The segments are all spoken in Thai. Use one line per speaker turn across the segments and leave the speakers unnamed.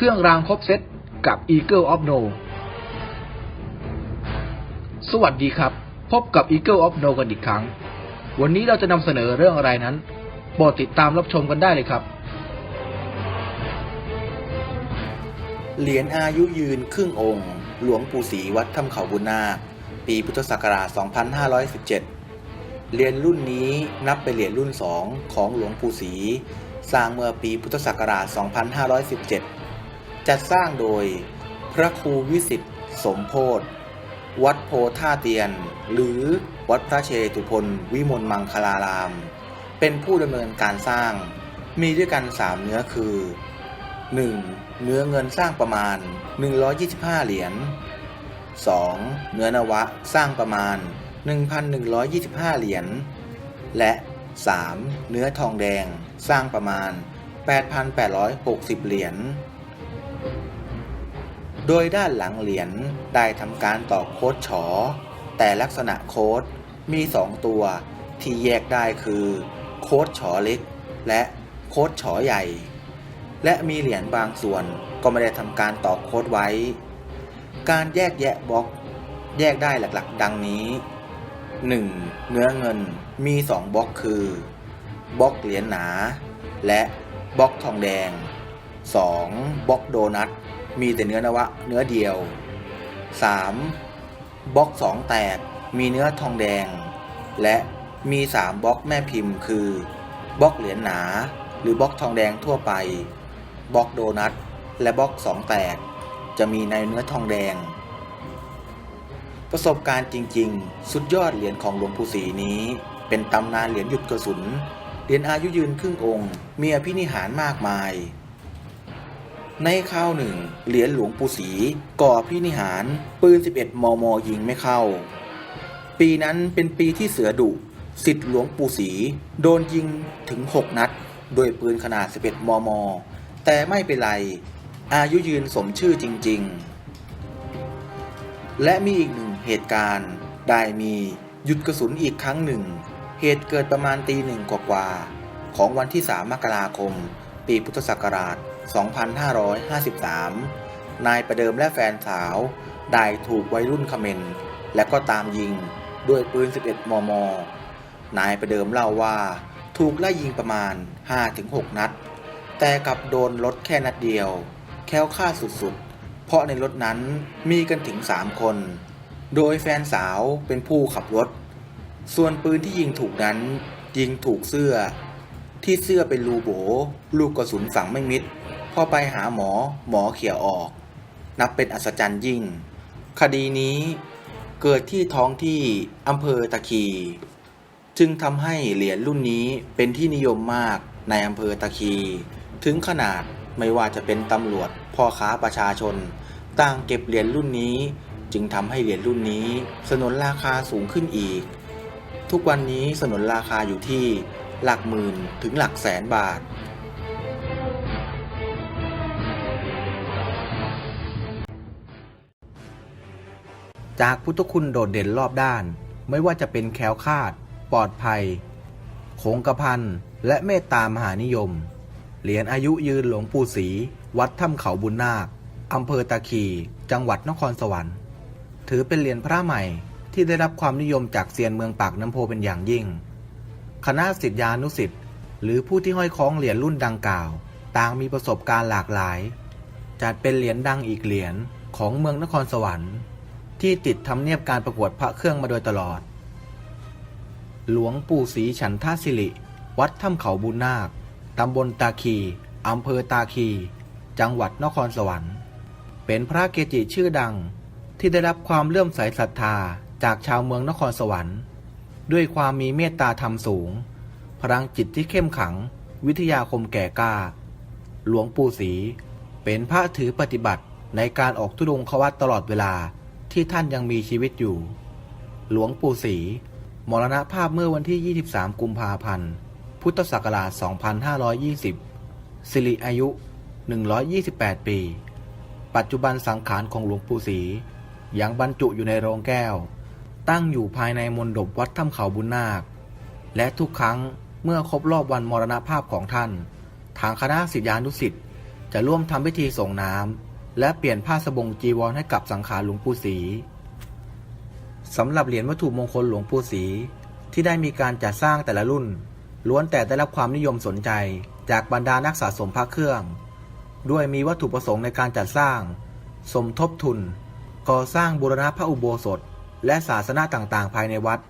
เครื่องรางครบเซตกับ Eagle of No สวัสดีครับ พบกับ Eagle of No กันอีกครั้ง วันนี้เราจะนำเสนอเรื่องอะไรนั้นโปรดติดตามรับชมกันได้เลยครับ
เหรียญอายุยืนครึ่งองค์ หลวงปู่ศรีวัดถ้ำเขาบุญนาคปีพุทธศักราช 2517 เหรียญรุ่นนี้นับเป็นเหรียญรุ่น 2 ของหลวงปู่ศรีสร้างเมื่อปีพุทธศักราช 2517 จัดสร้างโดยพระครูวิสิทธิสมโพธวัดโพท่าเตียน หรือวัดพระเชตุพนวิมลมังคลาราม เป็นผู้ดำเนินการสร้าง มีด้วยกัน 3 เนื้อคือ 1. เนื้อเงินสร้างประมาณ 125 เหรียญ 2. เนื้อนวะสร้างประมาณ 1,125 เหรียญ และ 3. เนื้อทองแดงสร้างประมาณ 8,860 เหรียญ โดยด้านหลังเหรียญได้ทำการต่อโค้ดฉอ แต่ลักษณะโค้ดมี 2 ตัวที่แยกได้คือ โค้ดฉอเล็ก และโค้ดฉอใหญ่ และมีเหรียญบางส่วนก็ไม่ได้ทำการต่อโค้ดไว้ การแยกแยะบล็อก แยกได้หลักๆ ดังนี้ 1. เนื้อเงินมี 2บล็อกคือบล็อกเหรียญหนา และบล็อกทองแดง 2. บล็อกโดนัทมีแต่เนื้อนวะเนื้อเดียว 3. บล็อก 2 แตก มีเนื้อทองแดง และมี 3 บล็อกแม่พิมพ์ คือบล็อกเหรียญหนา หรือบล็อกทองแดงทั่วไป บล็อกโดนัทและบล็อก 2 แตก จะมีในเนื้อทองแดง ประสบการณ์จริง ๆ สุดยอดเหรียญของหลวงปู่ศรีนี้ เป็นตำนานเหรียญหยุดกระสุน เหรียญอายุยืนครึ่งองค์ มีอภินิหารมากมาย ในคราวหนึ่ง เหรียญหลวงปู่ศรีก่ออภินิหาร ปืน 11 มม ยิงไม่เข้า ปีนั้นเป็นปีที่เสือดุสิทธิ์หลวงปู่ศรีโดนยิงถึง 6 นัด โดยปืนขนาด 11 มม แต่ไม่เป็นไร อายุยืนสมชื่อจริง ๆ และมีอีกหนึ่งเหตุการณ์ ได้มีหยุดกระสุนอีกครั้งหนึ่ง เหตุเกิดประมาณตีหนึ่งกว่าๆของวันที่ 3 มกราคม ปีพุทธศักราช 2553 นายประเดิมและแฟนสาวได้ถูกวัยรุ่นเขมรและก็ตามยิงด้วยปืน 11 มม นายประเดิมเล่าว่าถูกไล่ยิงประมาณ 5-6 นัด แต่กลับโดนรถแค่นัดเดียว แค้วค่าสุดๆ เพราะในรถนั้นมีกันถึง 3 คน โดยแฟนสาวเป็นผู้ขับรถ ส่วนปืนที่ยิงถูกนั้น ยิงถูกเสื้อ ที่เสื้อเป็นรูโบ ลูกกระสุนฝังไม่มิด พอไปหาหมอหมอเขี่ยออก นับเป็นอัศจรรย์ยิ่ง คดีนี้เกิดที่ท้องที่อำเภอตะคี จึงทำให้เหรียญรุ่นนี้เป็นที่นิยมมากในอำเภอตะคี ถึงขนาดไม่ว่าจะเป็นตำรวจพ่อค้าประชาชน ต่างเก็บเหรียญรุ่นนี้ จึงทำให้เหรียญรุ่นนี้ สนนราคาสูงขึ้นอีก ทุกวันนี้สนนราคาอยู่ที่หลักหมื่นถึงหลักแสนบาท จากพุทธคุณโดดเด่นรอบด้าน ไม่ว่าจะเป็นแคล้วคลาด ปลอดภัย คงกระพันและเมตตามหานิยม เหรียญอายุยืนหลวงปู่ศรีวัดถ้ำเขาบุญนาคอำเภอตาคี จังหวัดนครสวรรค์ ถือเป็นเหรียญพระใหม่ที่ได้รับความนิยมจากเซียนเมืองปากน้ำโพเป็นอย่างยิ่ง คณะศิษยานุศิษย์หรือผู้ที่ห้อยคล้องเหรียญรุ่นดังกล่าว ต่างมีประสบการณ์หลากหลาย จัดเป็นเหรียญดังอีกเหรียญของเมืองนครสวรรค์ ที่ติดทำเนียบการประกวดพระเครื่องมาโดยตลอด หลวงปู่ศรีฉันทศิริ วัดถ้ำเขาบุญนาค ตำบลตาคีอำเภอตาคี จังหวัดนครสวรรค์ เป็นพระเกจิชื่อดังที่ได้รับความเลื่อมใสศรัทธาจากชาวเมืองนครสวรรค์ ด้วยความมีเมตตาธรรมสูง พลังจิตที่เข้มขัง วิทยาคมแก่กล้า หลวงปู่ศรีเป็นพระถือปฏิบัติในการออกทุดงควัตตลอดเวลา ที่ท่านยังมีชีวิตอยู่ หลวงปู่ศรีมรณภาพเมื่อวันที่ 23 กุมภาพันธ์ พุทธศักราช 2520 สิริอายุ 128 ปี ปัจจุบันสังขารของหลวงปู่ศรียังบรรจุอยู่ในโรงแก้ว ตั้งอยู่ภายในมณฑปวัดถ้ำเขาบุญนาค และทุกครั้งเมื่อครบรอบวันมรณภาพของท่าน ทางคณะศิษยานุศิษย์จะร่วมทำพิธีส่งน้ำ และเปลี่ยนผ้าสบงจีวรให้กับสังขารหลวงปู่ศรีสำหรับเหรียญวัตถุมงคลหลวงปู่ศรีที่ได้มีการจัดสร้างแต่ละรุ่น ล้วนแต่ได้รับความนิยมสนใจจากบรรดานักสะสมพระเครื่อง ด้วยมีวัตถุประสงค์ในการจัดสร้าง สมทบทุน ก่อสร้างบูรณะพระอุโบสถ และศาสนาต่างๆ ภายในวัด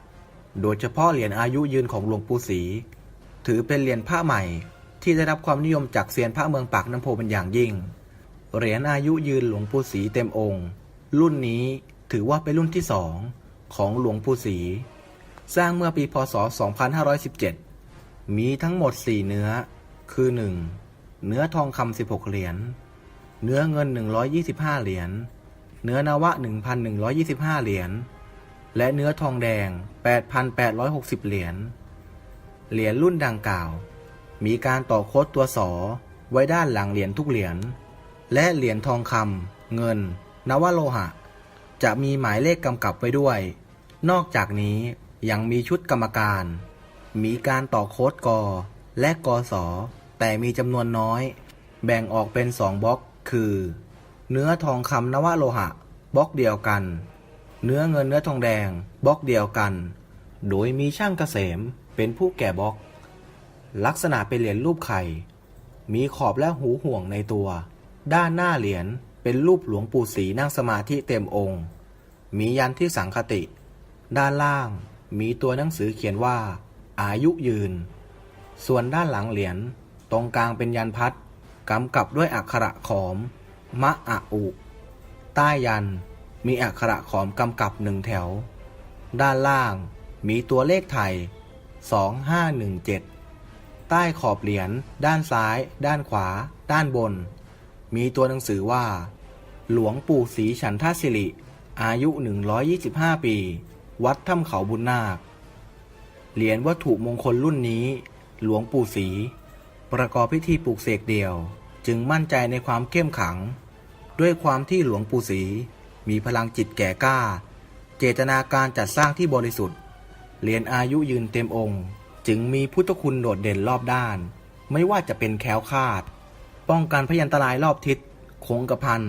โดยเฉพาะเหรียญอายุยืนของหลวงปู่ศรีถือเป็นเหรียญพระใหม่ที่ได้รับความนิยมจากเซียนพระเมืองปากน้ำโพเป็นอย่างยิ่ง เหรียญอายุยืนหลวงปู่ศรีเต็มองค์ รุ่นนี้ถือว่าเป็นรุ่นที่สองของหลวงปู่ศรีสร้างเมื่อปีพศ 2517 มีทั้งหมด 4 เนื้อ คือ 1. เนื้อทองคำ 16 เหรียญ เนื้อเงิน 125 เหรียญ เนื้อนวะ 1,125 เหรียญ และเนื้อทองแดง 8,860 เหรียญ เหรียญรุ่นดังกล่าว มีการต่อโค้ดตัวสอไว้ด้านหลังเหรียญทุกเหรียญ และเหรียญทองคำเงิน นวโลหะ จะมีหมายเลขกำกับไว้ด้วย นอกจากนี้ยังมีชุดกรรมการ มีการต่อโค้ดกอและกอสอแต่มีจำนวนน้อย แบ่งออกเป็นสองบล็อกคือ เนื้อทองคำนวโลหะ บล็อกเดียวกัน เนื้อเงินเนื้อทองแดงบล็อกเดียวกัน โดยมีช่างเกษมเป็นผู้แก่บล็อก ลักษณะเป็นเหรียญรูปไข่ มีขอบและหูห่วงในตัว ด้านหน้าเหรียญเป็นรูปหลวงปู่ศรีนั่งสมาธิเต็มองค์ มียันที่สังคติ ด้านล่างมีตัวหนังสือเขียนว่า อายุยืน ส่วนด้านหลังเหรียญตรงกลางเป็นยันพัดกำกับด้วยอักขระขอม มะอะอุ ใต้ยันมีอักขระขอมกำกับหนึ่งแถว ด้านล่างมีตัวเลขไทย 2517 ใต้ขอบเหรียญด้านซ้าย ด้านขวา ด้านบน มีตัวหนังสือว่า หลวงปู่ศรีฉันทศิริ อายุ 125 ปี วัดถ้ำเขาบุญนาค เหรียญวัตถุมงคลรุ่นนี้ หลวงปู่ศรีประกอบพิธีปลูกเสกเดี่ยว จึงมั่นใจในความเข้มขัง ด้วยความที่หลวงปู่ศรีมีพลังจิตแก่กล้า เจตนาการจัดสร้างที่บริสุทธิ์ เหรียญอายุยืนเต็มองค์ จึงมีพุทธคุณโดดเด่นรอบด้าน ไม่ว่าจะเป็นแคล้วคลาด ป้องกันพยันตรายรอบทิศคงกระพัน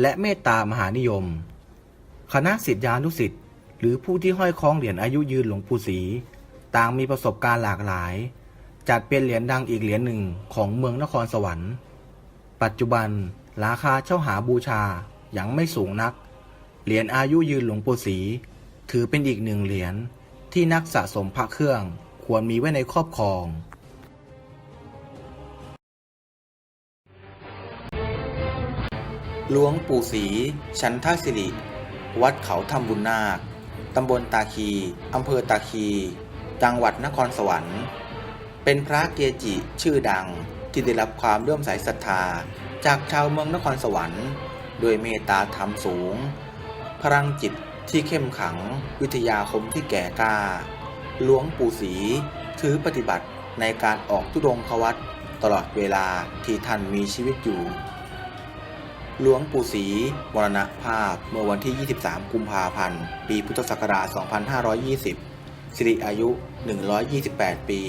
และเมตตามหานิยม คณะศิษยานุศิษย์หรือผู้ที่ห้อยคล้องเหรียญอายุยืนหลวงปู่ศรีต่างมีประสบการณ์หลากหลาย จัดเป็นเหรียญดังอีกเหรียญหนึ่งของเมืองนครสวรรค์ ปัจจุบันราคาเช่าหาบูชายังไม่สูงนัก เหรียญอายุยืนหลวงปู่ศรีถือเป็นอีกหนึ่งเหรียญที่นักสะสมพระเครื่องควรมีไว้ในครอบครอง หลวงปู่ศรีชันทศิริ วัดเขาธรรมบุญนาค ตำบลตาคี อำเภอตาคี จังหวัดนครสวรรค์ เป็นพระเกจิชื่อดังที่ได้รับความเลื่อมใสศรัทธา จากชาวเมืองนครสวรรค์ด้วยเมตตาธรรมสูง พลังจิตที่เข้มขัง วิทยาคมที่แก่กล้า หลวงปู่ศรีถือปฏิบัติในการออกทุดงควัตตลอดเวลาที่ท่านมีชีวิตอยู่ หลวงปู่ศรีมรณภาพเมื่อวันที่ 23 กุมภาพันธ์ ปีพุทธศักราช 2520 สิริอายุ 128 ปี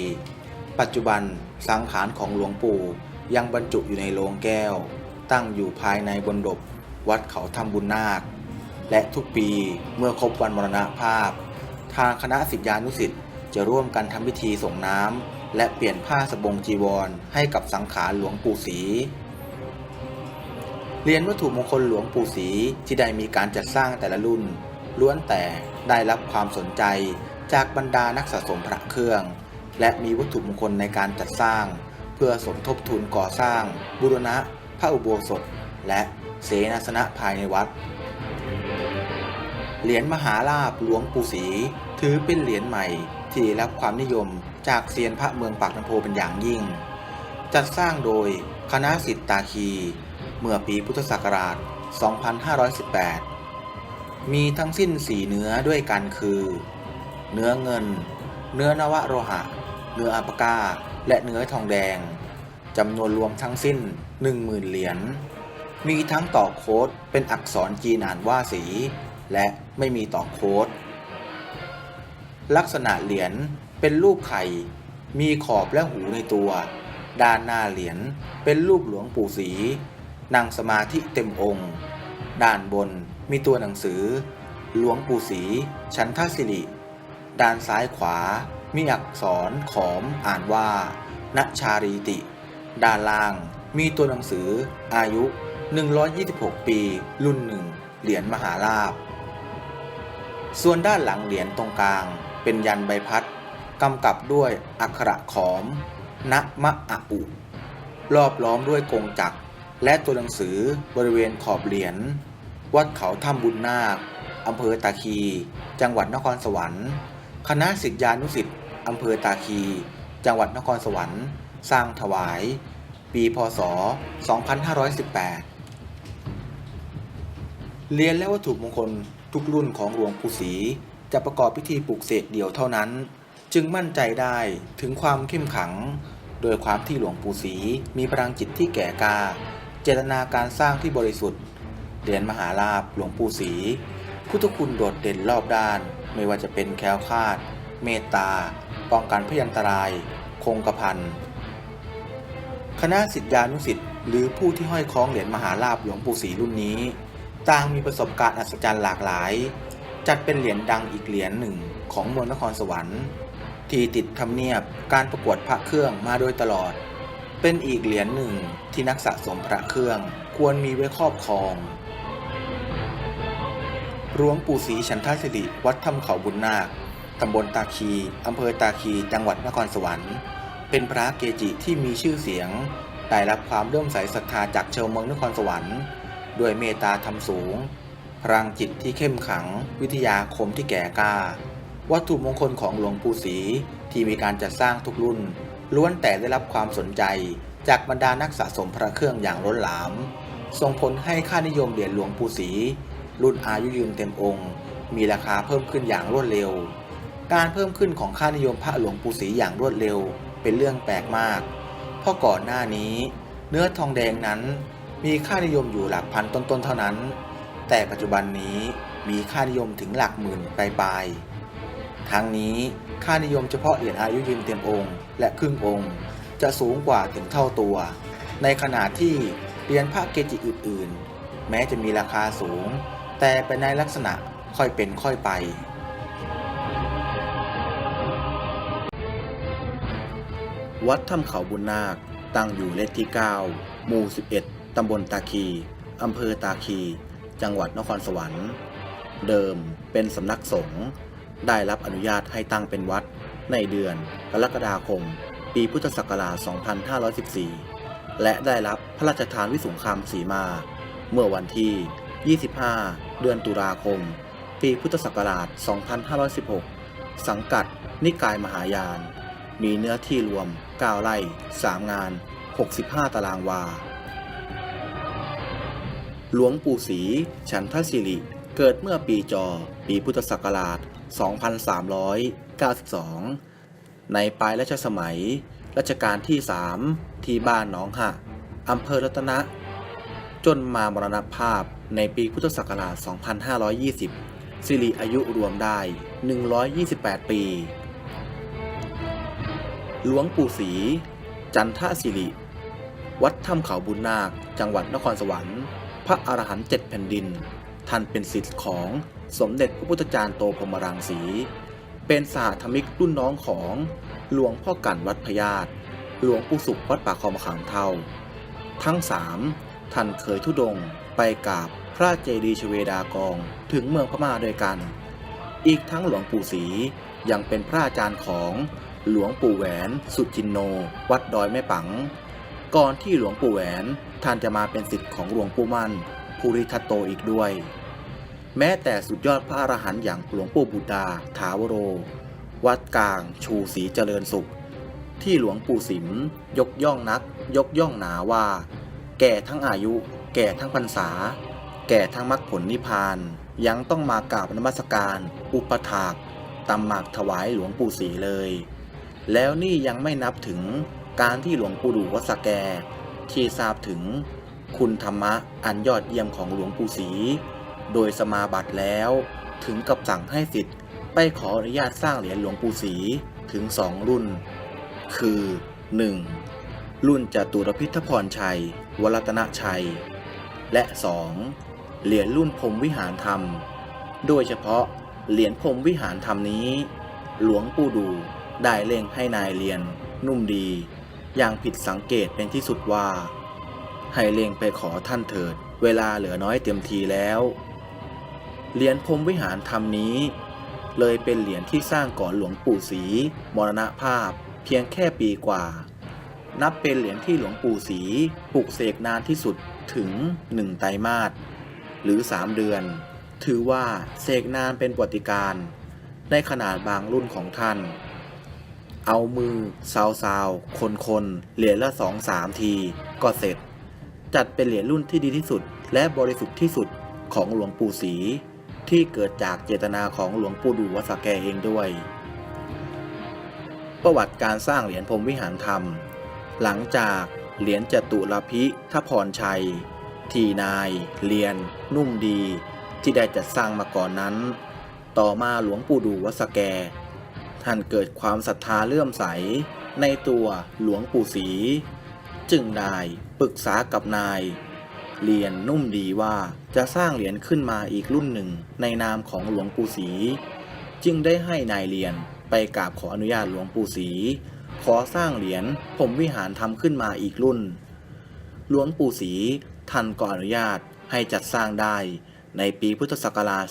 ปัจจุบันสังขารของหลวงปู่ยังบรรจุอยู่ในโลงแก้ว ตั้งอยู่ภายในบนดบวัดเขาธรรมบุญนาค และทุกปีเมื่อครบวันมรณภาพ ทางคณะศิษยานุศิษย์จะร่วมกันทำพิธีส่งน้ำและเปลี่ยนผ้าสบงจีวรให้กับสังขารหลวงปู่ศรี เหรียญวัตถุมงคลหลวงปู่ศรีที่ได้มีการจัดสร้างแต่ละรุ่น ล้วนแต่ได้รับความสนใจจากบรรดานักสะสมพระเครื่อง และมีวัตถุมงคลในการจัดสร้าง เพื่อสมทบทุนก่อสร้าง บูรณะ พระอุโบสถ และเสนาสนะภายในวัด เหรียญมหาลาภหลวงปู่ศรีถือเป็นเหรียญใหม่ที่ได้รับความนิยมจากเซียนพระเมืองปากน้ำโพเป็นอย่างยิ่ง จัดสร้างโดยคณะสิทธาคี เมื่อปีพุทธศักราช 2518 มีทั้งสิ้น4เนื้อด้วยกันคือ เนื้อเงิน เนื้อนวโรหะ เนื้ออัปกา และเนื้อทองแดงจำนวนรวมทั้งสิ้น 10,000 เหรียญ มีทั้งต่อโค้ดเป็นอักษรจีนอ่านว่าสี และไม่มีต่อโค้ด ลักษณะเหรียญเป็นรูปไข่ มีขอบและหูในตัว ด้านหน้าเหรียญเป็นรูปหลวงปู่ศรี นั่งสมาธิเต็มองค์ ด้านบนมีตัวหนังสือ หลวงปู่ศรีชันทศิริ ด้านซ้ายขวา มีอักษรขอมอ่านว่าณชารีติ ด้านล่างมีตัวหนังสืออายุ 126 ปี รุ่นหนึ่งเหรียญมหาลาภส่วนด้านหลังเหรียญตรงกลาง เป็นยันใบพัดกำกับด้วยอักขระขอมณมะอะอุรอบล้อมด้วยกงจักร และตัวหนังสือบริเวณขอบเหรียญวัดเขาถ้ำบุญนาคอำเภอตาคี จังหวัดนครสวรรค์ คณะศิษยานุศิษย์อำเภอตาคี จังหวัดนครสวรรค์ สร้างถวาย ปีพศ 2518 เรียนและวัตถุมงคลทุกรุ่นของหลวงปู่ศรีจะประกอบพิธีปลุกเสกเดี่ยวเท่านั้น จึงมั่นใจได้ถึงความเข้มขัง โดยความที่หลวงปู่ศรีมีพลังจิตที่แก่กา เจตนาการสร้างที่บริสุทธิ์ เหรียญมหาลาภหลวงปู่ศรีพุทธคุณโดดเด่นรอบด้าน ไม่ว่าจะเป็นแคล้วคลาด เมตตา ป้องกันพยันตราย คงกระพันคณะสิทธิานุสิทธิ์หรือผู้ที่ห้อยคล้องเหรียญมหาลาภหลวงปู่ศรีรุ่นนี้ ต่างมีประสบการณ์อัศจรรย์หลากหลาย จัดเป็นเหรียญดังอีกเหรียญหนึ่งของเมืองนครสวรรค์ ที่ติดทำเนียบการประกวดพระเครื่องมาโดยตลอด เป็นอีกเหรียญหนึ่งที่นักสะสมพระเครื่องควรมีไว้ครอบครองหลวงปู่ศรีฉันทศิริวัดถ้ำเขาบุญนาค ตำบลตาคี อำเภอตาคี จังหวัดนครสวรรค์ เป็นพระเกจิที่มีชื่อเสียง ได้รับความเลื่อมใสศรัทธาจากชาวเมืองนครสวรรค์ด้วยเมตตาธรรมสูง พลังจิตที่เข้มขัง วิทยาคมที่แก่กล้า วัตถุมงคลของหลวงปู่ศรีที่มีการจัดสร้างทุกรุ่น ล้วนแต่ได้รับความสนใจจากบรรดานักสะสมพระเครื่องอย่างล้นหลาม ส่งผลให้ค่านิยมเหรียญหลวงปู่ศรีรุ่นอายุยืนเต็มองค์ มีราคาเพิ่มขึ้นอย่างรวดเร็ว การเพิ่มขึ้นของค่านิยมพระหลวงปู่ศรีอย่างรวดเร็ว เป็นเรื่องแปลกมาก เพราะก่อนหน้านี้ เนื้อทองแดงนั้น มีค่านิยมอยู่หลักพันต้นๆเท่านั้น แต่ปัจจุบันนี้มีค่านิยมถึงหลักหมื่นปลายๆทั้งนี้ค่านิยมเฉพาะเหรียญอายุยืนเต็มองค์ และครึ่งองค์ จะสูงกว่าถึงเท่าตัว ในขณะที่เหรียญพระเกจิอื่น ๆ แม้จะมีราคาสูง แต่เป็นในลักษณะค่อยเป็นค่อยไป วัดถ้ำเขาบุญนาค ตั้งอยู่เลขที่ 9 หมู่ 11 ตำบลตาคีอำเภอตาคี จังหวัดนครสวรรค์ เดิมเป็นสำนักสงฆ์ได้รับอนุญาตให้ตั้งเป็นวัด ในเดือนกรกฎาคม ปีพุทธศักราช 2514 และได้รับพระราชทานวิสุงคามสีมา เมื่อวันที่ 25 เดือนตุลาคม ปีพุทธศักราช 2516 สังกัดนิกายมหายาน มีเนื้อที่รวม 9 ไร่ 3 งาน 65 ตารางวา หลวงปู่ศรีฉันทศิริ เกิดเมื่อปีจอ ปีพุทธศักราช 2300 2392 ในปลายรัชสมัย รัชกาลที่ 3 ที่บ้านหนองหะอำเภอรัตนะ จนมามรณภาพในปีพุทธศักราช 2520 สิริอายุรวมได้ 128 ปี หลวงปู่ศรีจันทศิริ วัดถ้ำเขาบุญนาค จังหวัดนครสวรรค์ พระอรหันต์เจ็ดแผ่นดิน ท่านเป็นศิษย์ของสมเด็จพระพุทธจารย์โตพรมรังสี เป็นสหธรรมิกรุ่นน้องของหลวงพ่อกันวัดพญาตหลวงปู่สุขวัดป่าคอมขามเท่า ทั้งสามท่านเคยทุดงไปกราบพระเจดีย์ชเวดากองถึงเมืองพม่าด้วยกัน อีกทั้งหลวงปู่ศรียังเป็นพระอาจารย์ของหลวงปู่แหวนสุจินโน วัดดอยแม่ปัง ก่อนที่หลวงปู่แหวนท่านจะมาเป็นศิษย์ของหลวงปู่มั่นภูริทัตโตอีกด้วย แม้แต่สุดยอดพระอรหันต์อย่างหลวงปู่บุตาถาวโร วัดกลาง ชูศรีเจริญสุข ที่หลวงปู่สิม ยกย่องนัก ยกย่องหนาว่า แก่ทั้งอายุ แก่ทั้งพรรษา แก่ทั้งมรรคผลนิพพาน ยังต้องมากราบนมัสการ อุปถากตำหมากถวายหลวงปู่ศรีเลย แล้วนี่ยังไม่นับถึงการที่หลวงปู่ดูวัดสแก ที่ทราบถึงคุณธรรมะอันยอดเยี่ยมของหลวงปู่ศรี โดยสมาบัติแล้ว ถึงกับสั่งให้สิทธิ์ไปขออนุญาตสร้างเหรียญหลวงปู่ศรีถึงสองรุ่น คือ 1. รุ่นจตุรพิทพรชัย วรัตนชัย และ 2. เหรียญรุ่นพรมวิหารธรรม โดยเฉพาะเหรียญพรมวิหารธรรมนี้ หลวงปู่ดูได้เล่งให้นายเรียน นุ่มดี อย่างผิดสังเกตเป็นที่สุดว่า ให้เล็งไปขอท่านเถิด เวลาเหลือน้อยเต็มทีแล้ว เหรียญพรมวิหารธรรมนี้ เลยเป็นเหรียญที่สร้างก่อนหลวงปู่ศรีมรณภาพ เพียงแค่ปีกว่า นับเป็นเหรียญที่หลวงปู่ศรีปลุกเสกนานที่สุดถึงหนึ่งไตรมาสหรือ 3 เดือน ถือว่าเสกนานเป็นปฏิการในขนาดบางรุ่นของท่าน เอามือซาวซาวคนคนๆเหรียญละสองสามทีก็เสร็จ จัดเป็นเหรียญรุ่นที่ดีที่สุด และบริสุทธิ์ที่สุดของหลวงปู่ศรี ที่เกิดจากเจตนาของหลวงปู่ดูวัดสแกเองด้วย ประวัติการสร้างเหรียญพรมวิหารธรรม หลังจากเหรียญจตุรพิทพรชัย ทีนาย เรียน นุ่มดี ที่ได้จัดสร้างมาก่อนนั้น ต่อมาหลวงปู่ดูวัดสแก ท่านเกิดความศรัทธาเลื่อมใส ในตัวหลวงปู่ศรีจึงได้ปรึกษากับนาย เรียนนุ่มดีว่าจะสร้างเหรียญขึ้นมาอีกรุ่นหนึ่งในนามของหลวงปู่ศรีจึงได้ให้นายเรียนไปกราบขออนุญาตหลวงปู่ศรีขอสร้างเหรียญผมวิหารทำขึ้นมาอีกรุ่น หลวงปู่ศรีท่านก็อนุญาตให้จัดสร้างได้ในปีพุทธศักราช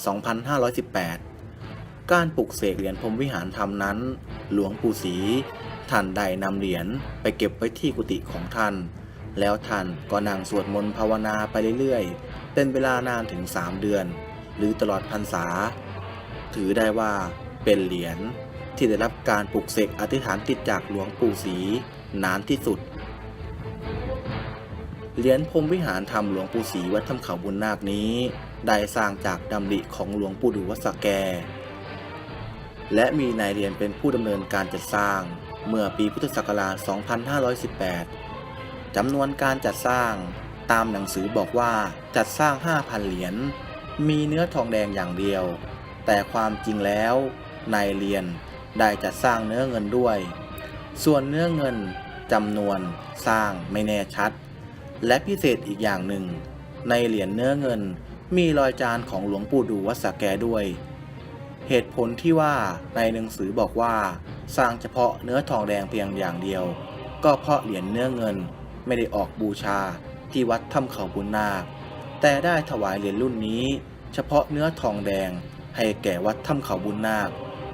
2518 การปลุกเสกเหรียญพรมวิหารธรรมนั้น หลวงปู่ศรีท่านได้นำเหรียญไปเก็บไว้ที่กุฏิของท่าน แล้วท่านก็นั่งสวดมนต์ภาวนาไปเรื่อยๆ เป็นเวลานานถึง 3 เดือน หรือตลอดพรรษา ถือได้ว่าเป็นเหรียญที่ได้รับการปลุกเสกอธิษฐานติดจากหลวงปู่ศรีนานที่สุด เหรียญพรมวิหารธรรมหลวงปู่ศรีวัดถ้ำเขาบุญนาคนี้ ได้สร้างจากดำริของหลวงปู่ดูวัดสแก และมีนายเรียนเป็นผู้ดำเนินการจัดสร้างเมื่อปีพุทธศักราช 2518 จำนวนการจัดสร้าง ตามหนังสือบอกว่าจัดสร้าง 5,000 เหรียญ มีเนื้อทองแดงอย่างเดียว แต่ความจริงแล้วนายเรียนได้จัดสร้างเนื้อเงินด้วย ส่วนเนื้อเงินจำนวนสร้างไม่แน่ชัด และพิเศษอีกอย่างหนึ่ง ในเหรียญเนื้อเงินมีรอยจานของหลวงปู่ดูวัดสแกด้วย เหตุผลที่ว่าในหนังสือบอกว่า สร้างเฉพาะเนื้อทองแดงเพียงอย่างเดียว ก็เพราะเหรียญเนื้อเงิน ไม่ได้ออกบูชาที่วัดถ้ำเขาบุญนาค แต่ได้ถวายเหรียญรุ่นนี้ เฉพาะเนื้อทองแดงให้แก่วัดถ้ำเขาบุญนาค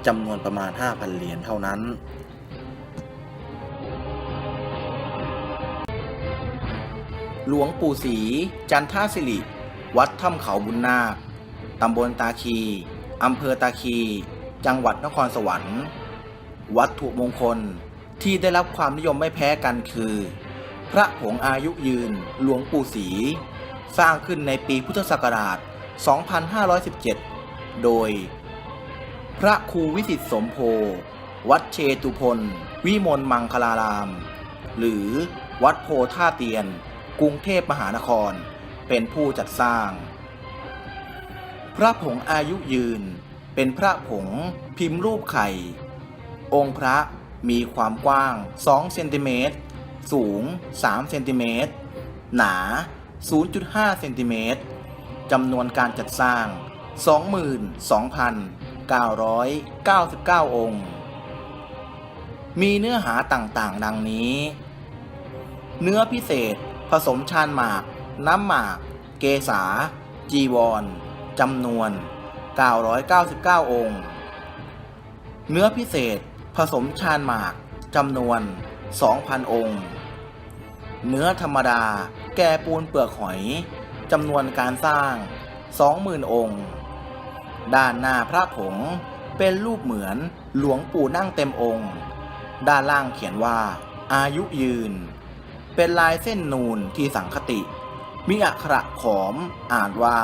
จำนวนประมาณ 5,000 เหรียญเท่านั้น หลวงปู่ศรีจันทาสิริ วัดถ้ำเขาบุญนาคตำบลตาคีอำเภอตาคี จังหวัดนครสวรรค์ วัตถุมงคลที่ได้รับความนิยมไม่แพ้กันคือ พระผงอายุยืนหลวงปู่ศรีสร้างขึ้นในปีพุทธศักราช 2517 โดย พระครูวิสิตสมโพ วัดเชตุพล วิมลมังคลาราม หรือวัดโพท่าเตียน กรุงเทพมหานคร เป็นผู้จัดสร้าง พระผงอายุยืน เป็นพระผงพิมพ์รูปไข่ องค์พระมีความกว้าง 2 เซนติเมตร สูง 3 เซนติเมตร หนา 0.5 เซนติเมตร จำนวนการจัดสร้าง 22,999 องค์ มีเนื้อหาต่างๆ ดังนี้ เนื้อพิเศษ ผสมชานหมาก น้ำหมาก เกษา จีวรจำนวน 999 องค์ เนื้อพิเศษ ผสมชานหมากจำนวน 2,000 องค์ เนื้อธรรมดาแก่ปูนเปลือกหอยจำนวนการสร้าง 20,000 องค์ ด้านหน้าพระผงเป็นรูปเหมือนหลวงปู่นั่งเต็มองค์ ด้านล่างเขียนว่า อายุยืน เป็นลายเส้นนูนที่สังคติ มีอักขระขอมอ่านว่า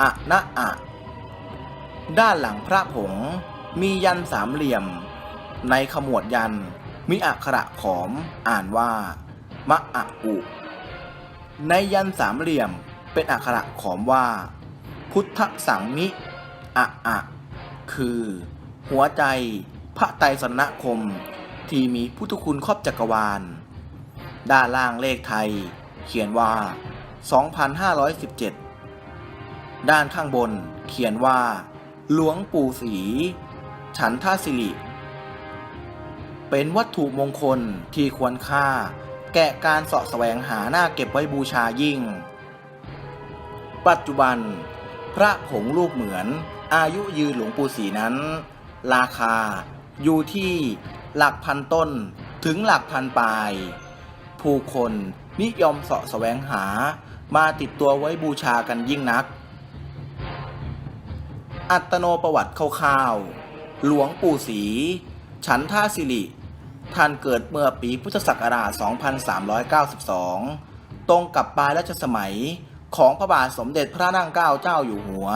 อะนะอะด้านหลังพระผงมียันสามเหลี่ยม ในขมวดยัน มีอักขระขอมอ่านว่ามะอะอุ ในยันสามเหลี่ยมเป็นอักขระขอมว่า พุทธสังมิอะอะคือ หัวใจพระไตรสรณคม ที่มีพุทธคุณครอบจักรวาล ด้านล่างเลขไทย เขียนว่า 2517 ด้านข้างบนเขียนว่า หลวงปู่ศรีฉันทศิริ เป็นวัตถุมงคลที่ควรค่า แก่การเสาะแสวงหาหน้าเก็บไว้บูชายิ่ง ปัจจุบัน พระผงรูปเหมือนอายุยืนหลวงปู่ศรีนั้น ราคาอยู่ที่หลักพันต้นถึงหลักพันปลาย ผู้คนนิยมเสาะแสวงหามาติดตัวไว้บูชากันยิ่งนัก อัตโนประวัติคร่าวๆหลวงปู่ศรีฉันท่าสิริ ท่านเกิดเมื่อปีพุทธศักราช 2392 ตรงกับปลายรัชสมัยของพระบาทสมเด็จพระนั่งเกล้าเจ้าอยู่หัว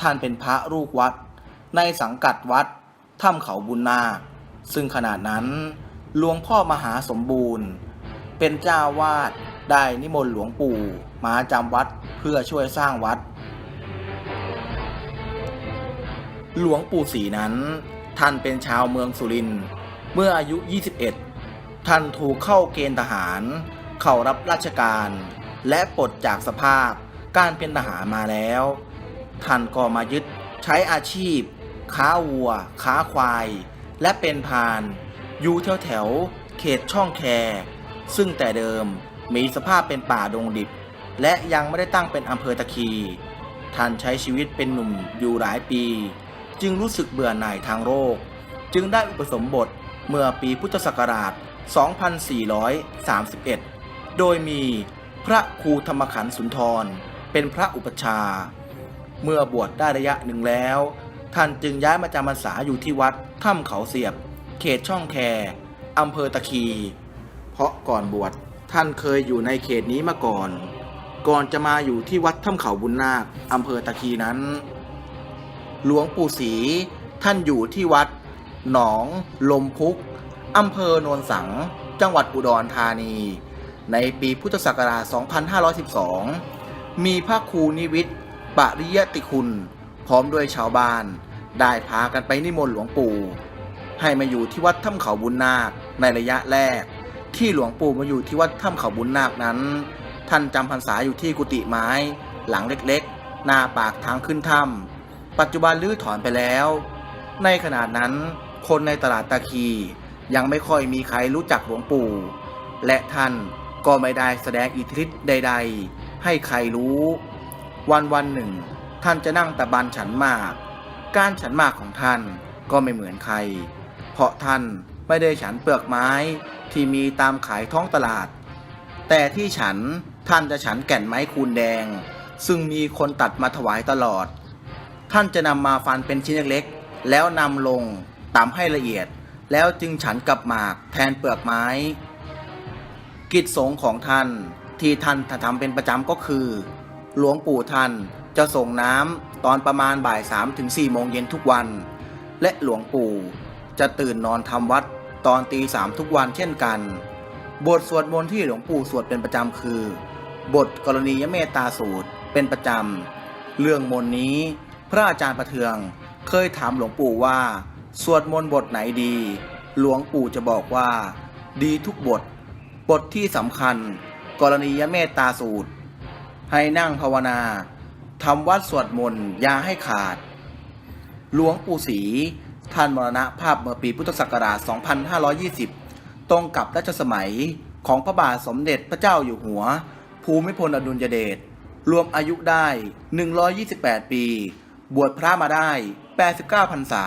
ท่านเป็นพระลูกวัด ในสังกัดวัดถ้ำเขาบุญนาค ซึ่งขณะนั้นหลวงพ่อมหาสมบูรณ์ เป็นเจ้าวาดได้นิมนต์หลวงปู่มาจำวัดเพื่อช่วยสร้างวัด หลวงปู่ศรีนั้น ท่านเป็นชาวเมืองสุรินทร์ เมื่ออายุ 21 ท่านถูกเข้าเกณฑ์ทหาร เข้ารับราชการ และปลดจากสภาพการเป็นทหารมาแล้ว ท่านก็มายึดใช้อาชีพ ค้าวัว ค้าควาย และเป็นพานอยู่แถวแถวเขตช่องแค ซึ่งแต่เดิมมีสภาพเป็นป่าดงดิบ และยังไม่ได้ตั้งเป็นอำเภอตะคี ท่านใช้ชีวิตเป็นหนุ่มอยู่หลายปี จึงรู้สึกเบื่อหน่ายทางโรค จึงได้อุปสมบท เมื่อปีพุทธศักราช 2431 โดยมีพระครูธรรมขันธ์สุนทร เป็นพระอุปชา เมื่อบวชได้ระยะหนึ่งแล้ว ท่านจึงย้ายมาจำพรรษาอยู่ที่วัดถ้ำเขาเสียบ เขตช่องแคอำเภอตะคี เพราะก่อนบวชท่านเคยอยู่ในเขตนี้มาก่อน ก่อนจะมาอยู่ที่วัดถ้ำเขาบุญนาคอำเภอตะคีนั้น หลวงปู่ศรีท่านอยู่ที่วัด หนอง ลมพุกอำเภอโนนสัง จังหวัดอุดรธานี ในปีพุทธศักราช 2512 มีพระครูนิวิทย์ปริยติคุณ พร้อมด้วยชาวบ้าน ได้พากันไปนิมนต์หลวงปู่ ให้มาอยู่ที่วัดถ้ำเขาบุญนาคในระยะแรก ที่หลวงปู่มาอยู่ที่วัดถ้ำเขาบุญนาคนั้น ท่านจำพรรษาอยู่ที่กุฏิไม้ หลังเล็กๆ หน้าปากทางขึ้นถ้ำปัจจุบันรื้อถอนไปแล้ว ในขณะนั้น คนในตลาดตะคี ยังไม่ค่อยมีใครรู้จักหลวงปู่ และท่านก็ไม่ได้แสดงอิทธิฤทธิ์ใด ๆ ให้ใครรู้ วันวันหนึ่ง ท่านจะนั่งแต่บันฉันมาก การฉันมากของท่านก็ไม่เหมือนใคร เพราะท่านไม่ได้ฉันเปลือกไม้ที่มีตามขายท้องตลาด แต่ที่ฉันท่านจะฉันแก่นไม้คูนแดง ซึ่งมีคนตัดมาถวายตลอด ท่านจะนำมาฟันเป็นชิ้นเล็กๆแล้วนำลง ตำให้ละเอียด แล้วจึงฉันกับหมากแทนเปลือกไม้ กิจสงของท่านที่ท่านทำเป็นประจำก็คือ หลวงปู่ท่านจะส่งน้ำตอนประมาณบ่ายสามถึงสี่โมงเย็นทุกวัน และหลวงปู่จะตื่นนอนทำวัดตอนตีสามทุกวันเช่นกัน บทสวดมนต์ที่หลวงปู่สวดเป็นประจำคือ บทกรณียเมตตาสูตรเป็นประจำ เรื่องมนต์นี้ พระอาจารย์ประเทืองเคยถามหลวงปู่ว่า สวดมนต์บทไหนดี หลวงปู่จะบอกว่า ดีทุกบท บทที่สำคัญ กรณียเมตตาสูตร ให้นั่งภาวนาทำวัดสวดมนต์ยาให้ขาด หลวงปู่ศรีท่านมรณภาพเมื่อปีพุทธศักราช 2520 ตรงกับรัชสมัยของพระบาทสมเด็จพระเจ้าอยู่หัว ภูมิพลอดุลยเดช รวมอายุได้ 128 ปี บวชพระมาได้ 89พรรษา